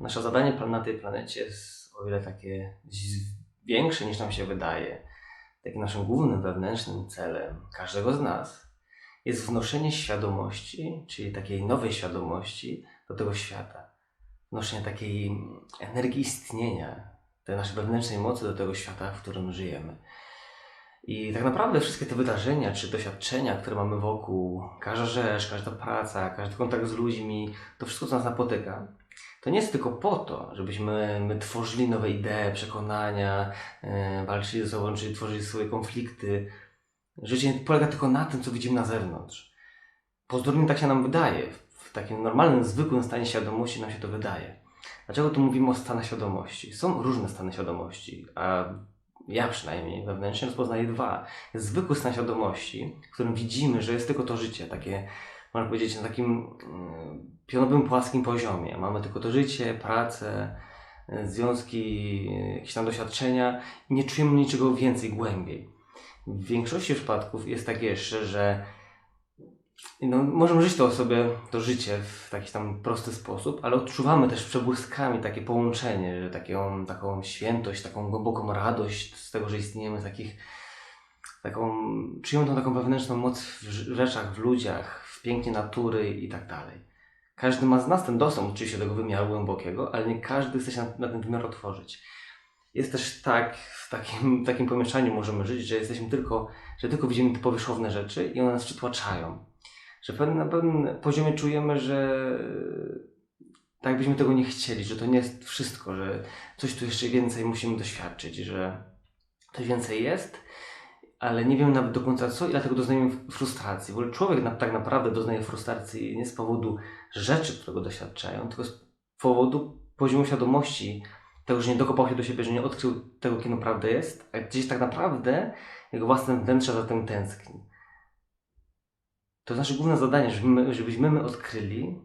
Nasze zadanie na tej planecie jest o wiele takie większe niż nam się wydaje. Takim naszym głównym wewnętrznym celem każdego z nas jest wnoszenie świadomości, czyli takiej nowej świadomości do tego świata. Wnoszenie takiej energii istnienia, tej naszej wewnętrznej mocy do tego świata, w którym żyjemy. I tak naprawdę wszystkie te wydarzenia czy doświadczenia, które mamy wokół, każda rzecz, każda praca, każdy kontakt z ludźmi, to wszystko, co nas napotyka, to nie jest tylko po to, żebyśmy my tworzyli nowe idee, przekonania, e, walczyli ze sobą, czyli tworzyli swoje konflikty. Życie polega tylko na tym, co widzimy na zewnątrz. Pozornie tak się nam wydaje. W takim normalnym, zwykłym stanie świadomości nam się to wydaje. Dlaczego tu mówimy o stanach świadomości? Są różne stany świadomości, a ja przynajmniej wewnętrznie rozpoznaję dwa. Jest zwykły stan świadomości, w którym widzimy, że jest tylko to życie, takie, można powiedzieć, na takim mm, pionowym, płaskim poziomie. Mamy tylko to życie, pracę, y, związki, y, jakieś tam doświadczenia i nie czujemy niczego więcej, głębiej. W większości przypadków jest tak jeszcze, że no, możemy żyć to sobie, to życie w taki tam prosty sposób, ale odczuwamy też przebłyskami takie połączenie, że taką, taką świętość, taką głęboką radość z tego, że istniejemy, takich, taką, czujemy tą taką wewnętrzną moc w rzeczach, w ludziach, pięknie natury i tak dalej. Każdy ma z nas ten dostęp oczywiście do tego wymiaru głębokiego, ale nie każdy chce się na, na ten wymiar otworzyć. Jest też tak, w takim, takim pomieszczaniu możemy żyć, że jesteśmy tylko, że tylko widzimy te powierzchowne rzeczy i one nas przytłaczają. Że na pewnym poziomie czujemy, że tak byśmy tego nie chcieli, że to nie jest wszystko, że coś tu jeszcze więcej musimy doświadczyć, że coś więcej jest, ale nie wiem nawet do końca co i dlatego doznajemy frustracji. W człowiek tak naprawdę doznaje frustracji nie z powodu rzeczy, którego doświadczają, tylko z powodu poziomu świadomości tego, że nie dokopał się do siebie, że nie odkrył tego, kim naprawdę jest, a gdzieś tak naprawdę jego własne wnętrze za tym tęskni. To nasze główne zadanie, żebyśmy, żebyśmy my odkryli,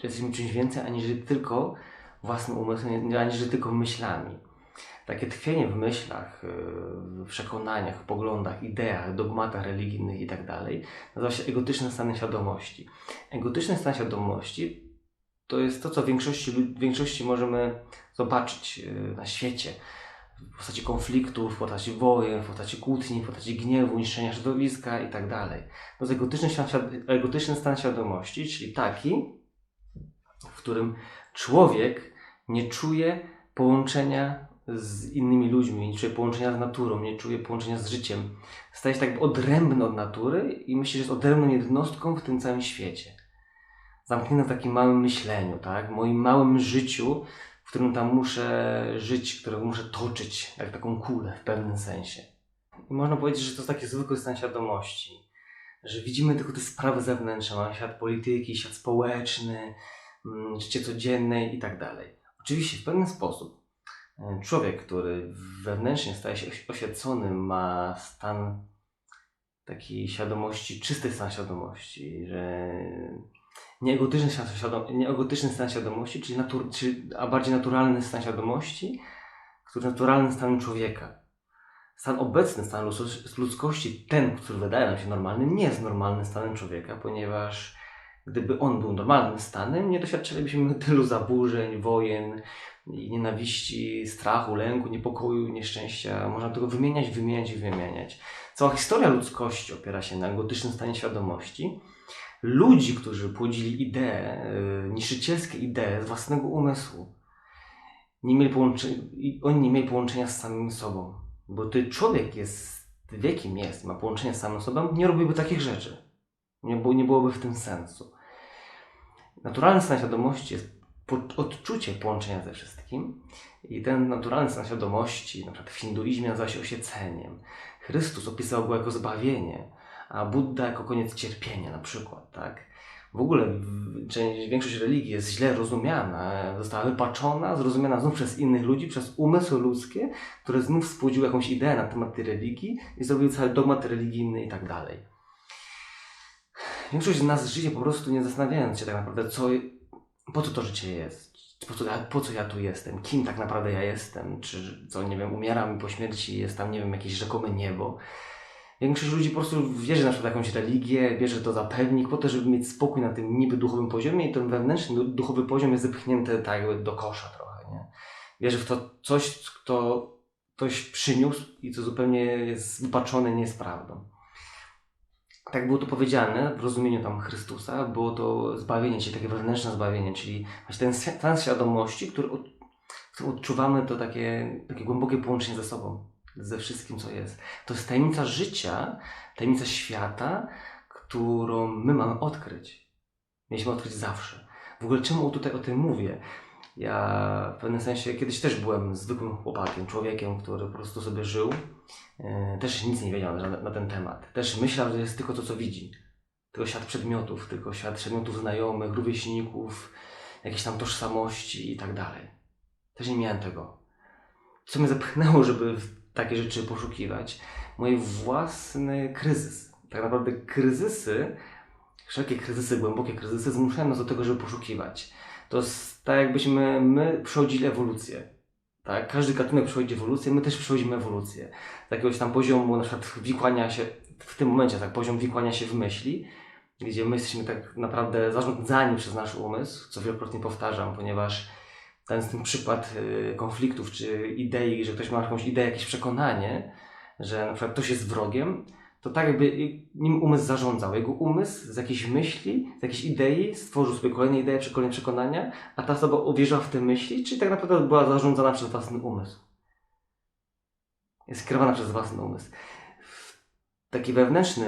że jesteśmy czymś więcej, aniżeli tylko własnym umysłem, aniżeli tylko myślami. Takie tkwienie w myślach, yy, w przekonaniach, poglądach, ideach, dogmatach religijnych i tak nazywa się egotyczny stan świadomości. Egotyczny stan świadomości to jest to, co w większości, w większości możemy zobaczyć yy, na świecie. W postaci konfliktów, w postaci wojen, w postaci kłótni, w postaci gniewu, niszczenia środowiska i tak. To jest egotyczny, świat, egotyczny stan świadomości, czyli taki, w którym człowiek nie czuje połączenia z innymi ludźmi, nie czuje połączenia z naturą, nie czuje połączenia z życiem. Staje się tak odrębny od natury i myśli, że jest odrębną jednostką w tym całym świecie. Zamknięty w takim małym myśleniu, tak? Moim małym życiu, w którym tam muszę żyć, którego muszę toczyć, jak taką kulę w pewnym sensie. I można powiedzieć, że to jest taki zwykły stan świadomości, że widzimy tylko te sprawy zewnętrzne, mamy świat polityki, świat społeczny, mm, życie codzienne i tak dalej. Oczywiście w pewien sposób człowiek, który wewnętrznie staje się oś- oświecony, ma stan takiej świadomości, czysty stan świadomości, że nieegotyczny stan, świadom- nieegotyczny stan świadomości, czyli natur- a bardziej naturalny stan świadomości, który jest naturalnym stanem człowieka. Stan obecny, stan ludzko- ludzkości, ten, który wydaje nam się normalnym, nie jest normalnym stanem człowieka, ponieważ gdyby on był normalnym stanem, nie doświadczylibyśmy tylu zaburzeń, wojen, i nienawiści, strachu, lęku, niepokoju, nieszczęścia. Można tego wymieniać, wymieniać i wymieniać. Cała historia ludzkości opiera się na gotycznym stanie świadomości. Ludzi, którzy płodzili idee, yy, niszczycielskie idee z własnego umysłu, nie mieli połączenia, oni nie mieli połączenia z samym sobą. Bo ty człowiek jest, wie kim jest, ma połączenie z samym sobą, nie robiłby takich rzeczy. Nie, nie byłoby w tym sensu. Naturalny stan świadomości jest odczucie połączenia ze wszystkim i ten naturalny stan świadomości, na przykład w hinduizmie nazywa się osieceniem. Chrystus opisał go jako zbawienie, a Buddha jako koniec cierpienia na przykład, tak? W ogóle część, większość religii jest źle rozumiana, została wypaczona, zrozumiana znów przez innych ludzi, przez umysły ludzkie, które znów spłodziły jakąś ideę na temat tej religii i zrobiły cały dogmat religijny i tak dalej. Większość z nas żyje po prostu nie zastanawiając się tak naprawdę, co, po co to życie jest, po co, ja, po co ja tu jestem, kim tak naprawdę ja jestem, czy co, nie wiem, umieram po śmierci jest tam, nie wiem, jakieś rzekome niebo. Większość ludzi po prostu wierzy na przykład w jakąś religię, bierze to za pewnik, po to, żeby mieć spokój na tym niby duchowym poziomie i ten wewnętrzny du- duchowy poziom jest zepchnięty tak jakby do kosza trochę, nie? Wierzy w to coś, kto ktoś przyniósł i co zupełnie jest wypaczone, nie jest prawdą. Tak było to powiedziane w rozumieniu tam Chrystusa, było to zbawienie, czyli takie wewnętrzne zbawienie, czyli właśnie ten stan świadomości, który odczuwamy to takie, takie głębokie połączenie ze sobą, ze wszystkim, co jest. To jest tajemnica życia, tajemnica świata, którą my mamy odkryć. Mieliśmy odkryć zawsze. W ogóle czemu tutaj o tym mówię? Ja w pewnym sensie kiedyś też byłem zwykłym chłopakiem, człowiekiem, który po prostu sobie żył. E, Też nic nie wiedział na, na ten temat. Też myślał, że jest tylko to, co widzi. Tylko świat przedmiotów, tylko świat przedmiotów znajomych, rówieśników, jakieś tam tożsamości i tak dalej. Też nie miałem tego. Co mnie zepchnęło, żeby takie rzeczy poszukiwać? Mój własny kryzys. Tak naprawdę kryzysy, wszelkie kryzysy, głębokie kryzysy zmuszają nas do tego, żeby poszukiwać. To jest tak, jakbyśmy my przechodzili ewolucję. Tak? Każdy gatunek przechodzi ewolucję, my też przechodzimy ewolucję. Z jakiegoś tam poziomu, na przykład wikłania się, w tym momencie, tak, poziom wikłania się w myśli, gdzie my jesteśmy tak naprawdę zarządzani przez nasz umysł, co wielokrotnie powtarzam, ponieważ ten ten przykład y, konfliktów czy idei, że ktoś ma jakąś ideę, jakieś przekonanie, że na przykład ktoś jest wrogiem, to tak jakby nim umysł zarządzał. Jego umysł z jakiejś myśli, z jakiejś idei stworzył sobie kolejne idee czy kolejne przekonania, a ta osoba uwierzyła w te myśli, czyli tak naprawdę była zarządzana przez własny umysł. Jest kierowana przez własny umysł. Taki wewnętrzny,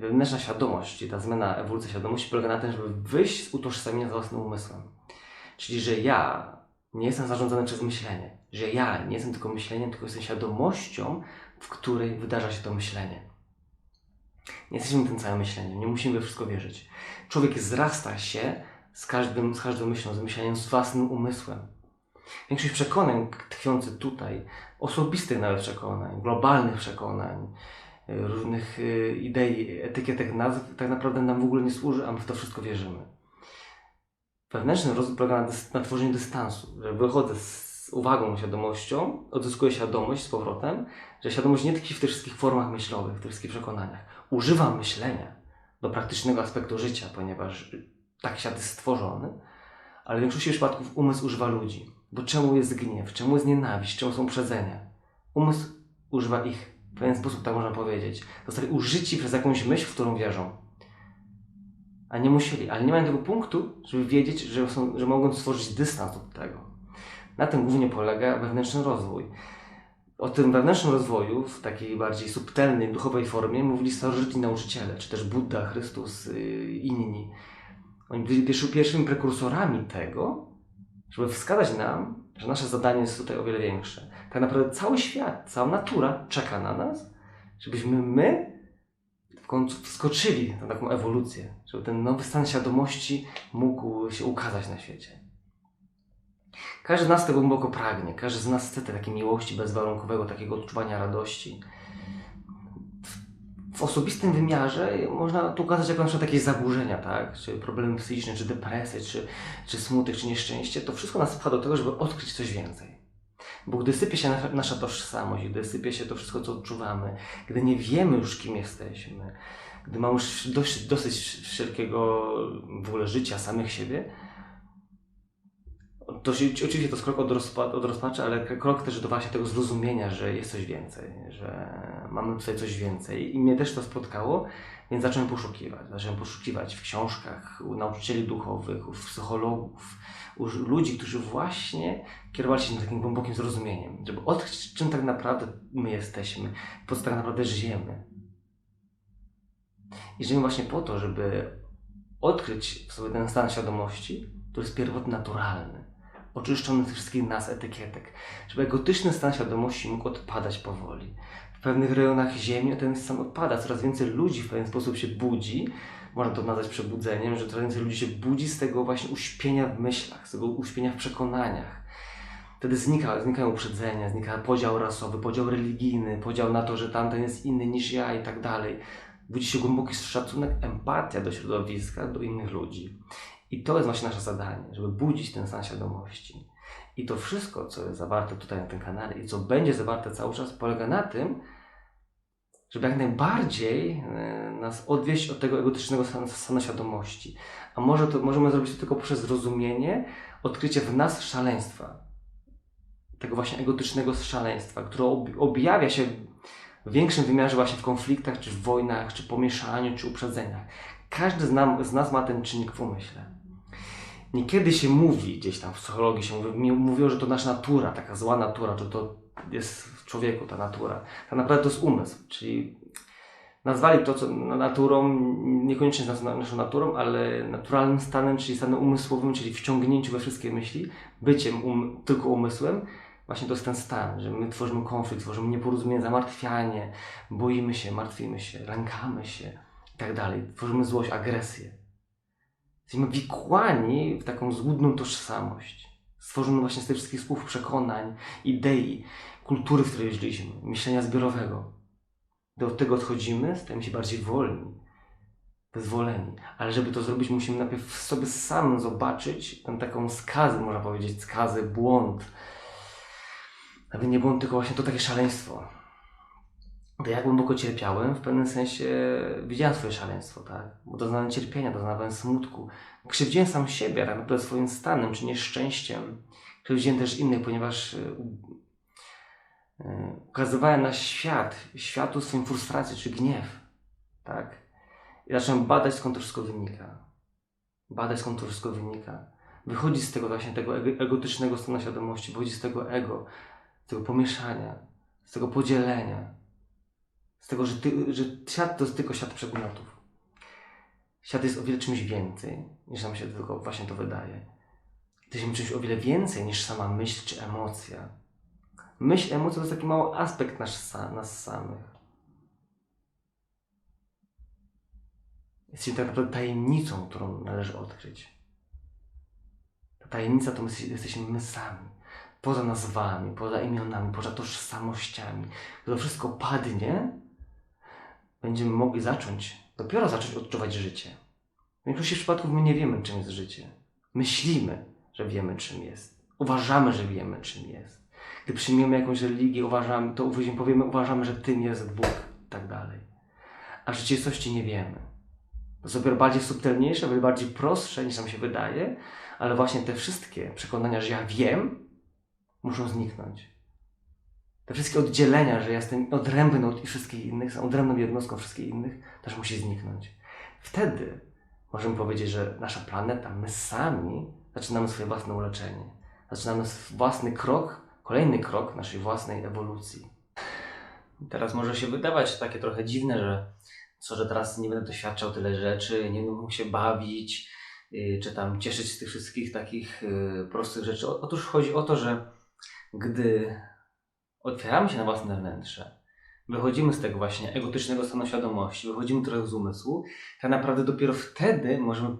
wewnętrzna świadomość, czyli ta zmiana, ewolucja świadomości polega na tym, żeby wyjść z utożsamienia z własnym umysłem. Czyli, że ja nie jestem zarządzany przez myślenie, że ja nie jestem tylko myśleniem, tylko jestem świadomością, w której wydarza się to myślenie. Nie jesteśmy tym całym myśleniem, nie musimy we wszystko wierzyć. Człowiek zrasta się z, każdym, z każdą myślą, z myśleniem, z własnym umysłem. Większość przekonań tkwiących tutaj, osobistych nawet przekonań, globalnych przekonań, y, różnych y, idei, etykietek, nazw, tak naprawdę nam w ogóle nie służy, a my w to wszystko wierzymy. Wewnętrzny rozwój polega na, dys- na tworzeniu dystansu, że wychodzę z uwagą, świadomością, odzyskuję świadomość z powrotem, że świadomość nie tkwi w tych wszystkich formach myślowych, w tych wszystkich przekonaniach. Używam myślenia do praktycznego aspektu życia, ponieważ tak świat jest stworzony, ale w większości przypadków umysł używa ludzi. Bo czemu jest gniew, czemu jest nienawiść, czemu są uprzedzenia? Umysł używa ich w pewien sposób, tak można powiedzieć. Zostali użyci przez jakąś myśl, w którą wierzą. A nie musieli, ale nie mają tego punktu, żeby wiedzieć, że, są, że mogą stworzyć dystans od tego. Na tym głównie polega wewnętrzny rozwój. O tym wewnętrznym rozwoju w takiej bardziej subtelnej, duchowej formie mówili starożytni nauczyciele, czy też Buddha, Chrystus, yy, inni. Oni byli pierwszy- pierwszymi prekursorami tego, żeby wskazać nam, że nasze zadanie jest tutaj o wiele większe. Tak naprawdę cały świat, cała natura czeka na nas, żebyśmy my w końcu wskoczyli na taką ewolucję, żeby ten nowy stan świadomości mógł się ukazać na świecie. Każdy z nas tego głęboko pragnie, każdy z nas chce takiej miłości bezwarunkowego, takiego odczuwania radości. W- W osobistym wymiarze można tu ukazać jako na przykład jakieś zaburzenia, tak? Czy problemy psychiczne, czy depresje, czy, czy smutek, czy nieszczęście. To wszystko nas pcha do tego, żeby odkryć coś więcej. Bo gdy sypie się nasza tożsamość, gdy sypie się to wszystko, co odczuwamy, gdy nie wiemy już, kim jesteśmy, gdy mamy już dosyć, dosyć wszelkiego w ogóle życia, samych siebie, to oczywiście to jest krok od, rozpa, od rozpaczy, ale krok też do właśnie tego zrozumienia, że jest coś więcej, że mamy tutaj coś więcej. I mnie też to spotkało, więc zacząłem poszukiwać. Zacząłem poszukiwać w książkach, u nauczycieli duchowych, u psychologów, u ludzi, którzy właśnie kierowali się takim głębokim zrozumieniem, żeby odkryć, czym tak naprawdę my jesteśmy, po co tak naprawdę żyjemy. I żyjemy właśnie po to, żeby odkryć w sobie ten stan świadomości, który jest pierwotny, naturalny, oczyszczony z wszystkich nas etykietek, żeby egotyczny stan świadomości mógł odpadać powoli. W pewnych rejonach Ziemi ten stan odpada, coraz więcej ludzi w pewien sposób się budzi, można to nazwać przebudzeniem, że coraz więcej ludzi się budzi z tego właśnie uśpienia w myślach, z tego uśpienia w przekonaniach. Wtedy znika, znikają uprzedzenia, znika podział rasowy, podział religijny, podział na to, że tamten jest inny niż ja i tak dalej. Budzi się głęboki szacunek, empatia do środowiska, do innych ludzi. I to jest właśnie nasze zadanie, żeby budzić ten stan świadomości. I to wszystko, co jest zawarte tutaj na tym kanale i co będzie zawarte cały czas, polega na tym, żeby jak najbardziej e, nas odwieść od tego egotycznego stanu, stanu świadomości. A może to, możemy zrobić to tylko poprzez zrozumienie, odkrycie w nas szaleństwa. Tego właśnie egotycznego szaleństwa, które ob- objawia się w większym wymiarze właśnie w konfliktach, czy w wojnach, czy pomieszaniu, czy uprzedzeniach. Każdy z, nam, z nas ma ten czynnik w umyśle. Niekiedy się mówi, gdzieś tam w psychologii się mówi, mówiło, że to nasza natura, taka zła natura, że to jest w człowieku ta natura. Tak naprawdę to jest umysł, czyli nazwali to co naturą, niekoniecznie nas- naszą naturą, ale naturalnym stanem, czyli stanem umysłowym, czyli wciągnięciu we wszystkie myśli, byciem um, tylko umysłem. Właśnie to jest ten stan, że my tworzymy konflikt, tworzymy nieporozumienie, zamartwianie, boimy się, martwimy się, lękamy się i tak dalej. Tworzymy złość, agresję. Jesteśmy wikłani w taką złudną tożsamość, stworzoną właśnie z tych wszystkich słów przekonań, idei, kultury, w której żyliśmy, myślenia zbiorowego. Do tego odchodzimy, stajemy się bardziej wolni, wyzwoleni. Ale żeby to zrobić, musimy najpierw w sobie sam zobaczyć tę taką skazę, można powiedzieć, skazę, błąd. Nawet nie błąd, tylko właśnie to takie szaleństwo. To ja głęboko cierpiałem, w pewnym sensie widziałem swoje szaleństwo, tak? Bo doznałem cierpienia, doznałem smutku. Krzywdziłem sam siebie, tak naprawdę swoim stanem, czy nieszczęściem. Krzywdziłem też innych, ponieważ y, y, ukazywałem na świat, światu swoją frustrację czy gniew, tak? I zacząłem badać, skąd to wszystko wynika. Badać, skąd to wszystko wynika. Wychodzi z tego właśnie tego ego- egotycznego stanu świadomości, wychodzi z tego ego, z tego pomieszania, z tego podzielenia, z tego, że, ty, że świat to jest tylko świat przedmiotów. Świat jest o wiele czymś więcej, niż nam się tylko właśnie to wydaje. Jesteśmy czymś o wiele więcej niż sama myśl czy emocja. Myśl, emocja to jest taki mały aspekt nas, nas samych. Jesteśmy tak naprawdę tajemnicą, którą należy odkryć. Ta tajemnica to my jesteśmy my sami. Poza nazwami, poza imionami, poza tożsamościami. Gdy to wszystko padnie, będziemy mogli zacząć, dopiero zacząć odczuwać życie. W większości przypadków my nie wiemy, czym jest życie. Myślimy, że wiemy, czym jest. Uważamy, że wiemy, czym jest. Gdy przyjmiemy jakąś religię, uważamy, to uważamy- powiemy, uważamy, że tym jest Bóg i tak dalej. A rzeczywistości nie wiemy. To jest dopiero bardziej subtelniejsze, bardziej prostsze niż nam się wydaje, ale właśnie te wszystkie przekonania, że ja wiem, muszą zniknąć. Te wszystkie oddzielenia, że jestem odrębny od wszystkich innych, jestem odrębną jednostką wszystkich innych, też musi zniknąć. Wtedy możemy powiedzieć, że nasza planeta, my sami zaczynamy swoje własne uleczenie. Zaczynamy własny krok, kolejny krok naszej własnej ewolucji. Teraz może się wydawać takie trochę dziwne, że co, że teraz nie będę doświadczał tyle rzeczy, nie będę mógł się bawić, yy, czy tam cieszyć z tych wszystkich takich yy, prostych rzeczy. Otóż chodzi o to, że gdy otwieramy się na własne wnętrze, wychodzimy z tego właśnie egotycznego stanu świadomości, wychodzimy trochę z umysłu, tak naprawdę dopiero wtedy możemy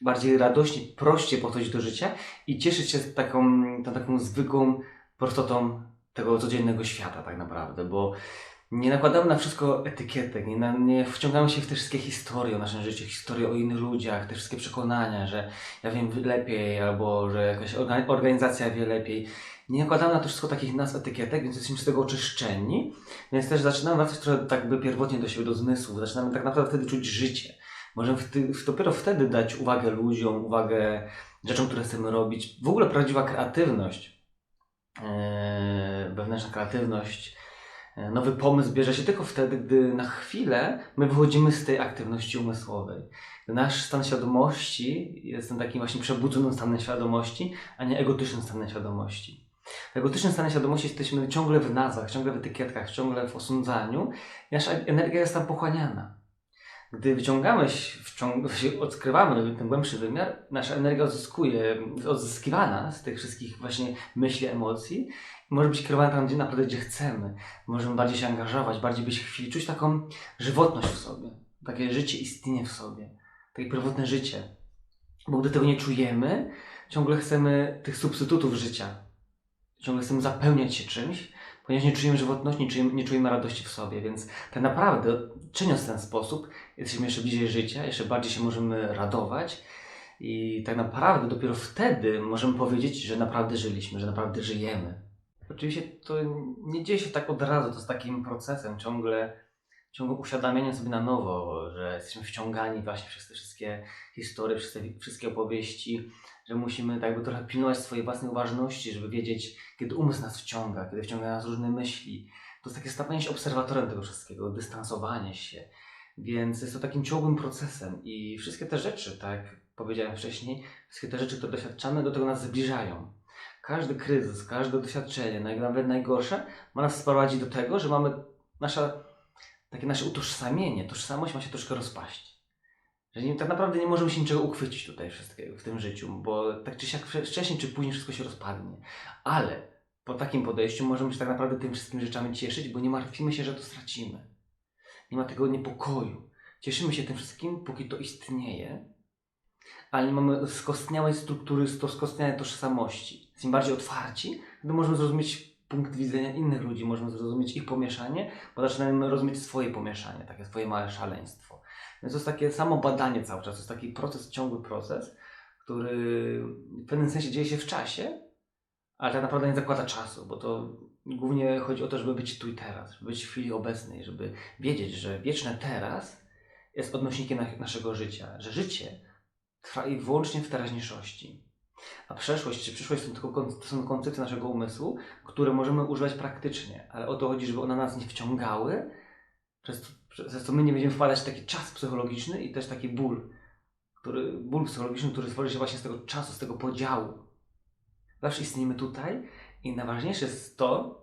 bardziej radośnie, prościej podchodzić do życia i cieszyć się taką, tą taką zwykłą prostotą tego codziennego świata tak naprawdę, bo nie nakładamy na wszystko etykietek, nie, na, nie wciągamy się w te wszystkie historie o naszym życiu, historie o innych ludziach, te wszystkie przekonania, że ja wiem lepiej albo że jakaś orga- organizacja wie lepiej. Nie nakładamy na to wszystko takich nazw etykietek, więc jesteśmy z tego oczyszczeni, więc też zaczynamy wracać trochę tak by pierwotnie do siebie, do zmysłów, zaczynamy tak naprawdę wtedy czuć życie. Możemy w ty, w- dopiero wtedy dać uwagę ludziom, uwagę rzeczom, które chcemy robić. W ogóle prawdziwa kreatywność, e, wewnętrzna kreatywność, e, nowy pomysł bierze się tylko wtedy, gdy na chwilę my wychodzimy z tej aktywności umysłowej. Nasz stan świadomości jest ten takim właśnie przebudzonym stanem świadomości, a nie egotycznym stanem świadomości. W egotycznym stanie świadomości jesteśmy ciągle w nazwach, ciągle w etykietkach, ciągle w osądzaniu nasza energia jest tam pochłaniana. Gdy wyciągamy się, odkrywamy ten głębszy wymiar, nasza energia odzyskuje, odzyskiwana z tych wszystkich właśnie myśli, emocji może być kierowana tam, gdzie naprawdę gdzie chcemy. Możemy bardziej się angażować, bardziej być w chwili, czuć taką żywotność w sobie, takie życie istnieje w sobie, takie pierwotne życie. Bo gdy tego nie czujemy, ciągle chcemy tych substytutów życia, ciągle chcemy zapełniać się czymś, ponieważ nie czujemy żywotności, nie czujemy, nie czujemy radości w sobie, więc tak naprawdę czyniąc ten sposób, jesteśmy jeszcze bliżej życia, jeszcze bardziej się możemy radować i tak naprawdę dopiero wtedy możemy powiedzieć, że naprawdę żyliśmy, że naprawdę żyjemy. Oczywiście to nie dzieje się tak od razu, to jest takim procesem ciągle ciągłym uświadamianiem sobie na nowo, że jesteśmy wciągani właśnie przez te wszystkie historie, przez te wszystkie opowieści, że musimy tak jakby trochę pilnować swojej własnej uważności, żeby wiedzieć, kiedy umysł nas wciąga, kiedy wciąga nas różne myśli. To jest takie stawanie się obserwatorem tego wszystkiego, dystansowanie się. Więc jest to takim ciągłym procesem i wszystkie te rzeczy, tak jak powiedziałem wcześniej, wszystkie te rzeczy, które doświadczamy, do tego nas zbliżają. Każdy kryzys, każde doświadczenie, nawet najgorsze, ma nas sprowadzić do tego, że mamy nasze, takie nasze utożsamienie, tożsamość ma się troszkę rozpaść. Że nie, tak naprawdę nie możemy się niczego uchwycić tutaj wszystkiego w tym życiu, bo tak czy siak wcze- wcześniej czy później wszystko się rozpadnie. Ale po takim podejściu możemy się tak naprawdę tym wszystkimi rzeczami cieszyć, bo nie martwimy się, że to stracimy. Nie ma tego niepokoju. Cieszymy się tym wszystkim, póki to istnieje, ale nie mamy skostniałej struktury, skostniałej tożsamości. Im bardziej otwarci, wtedy możemy zrozumieć punkt widzenia innych ludzi, możemy zrozumieć ich pomieszanie, bo zaczynamy rozumieć swoje pomieszanie, takie swoje małe szaleństwo. Więc to jest takie samo badanie cały czas, to jest taki proces, ciągły proces, który w pewnym sensie dzieje się w czasie, ale tak naprawdę nie zakłada czasu, bo to głównie chodzi o to, żeby być tu i teraz, żeby być w chwili obecnej, żeby wiedzieć, że wieczne teraz jest odnośnikiem na- naszego życia, że życie trwa i wyłącznie w teraźniejszości. A przeszłość czy przyszłość są tylko to są koncepcje naszego umysłu, które możemy używać praktycznie, ale o to chodzi, żeby one nas nie wciągały, przez to, przez my nie będziemy wpadać w taki czas psychologiczny i też taki ból, który, ból psychologiczny, który tworzy się właśnie z tego czasu, z tego podziału. Zawsze istniejemy tutaj i najważniejsze jest to,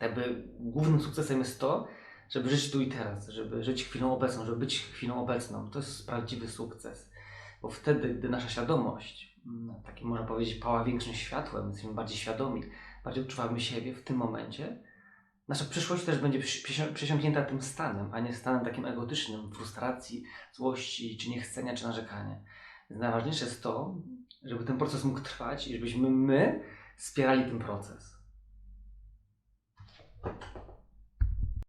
jakby głównym sukcesem jest to, żeby żyć tu i teraz, żeby żyć chwilą obecną, żeby być chwilą obecną. To jest prawdziwy sukces. Bo wtedy, gdy nasza świadomość, no, takim, można powiedzieć, pała większym światłem, jesteśmy bardziej świadomi, bardziej odczuwamy siebie w tym momencie, nasza przyszłość też będzie przesiąknięta tym stanem, a nie stanem takim egotycznym, frustracji, złości, czy niechcenia, czy narzekania. Więc najważniejsze jest to, żeby ten proces mógł trwać i żebyśmy my wspierali ten proces.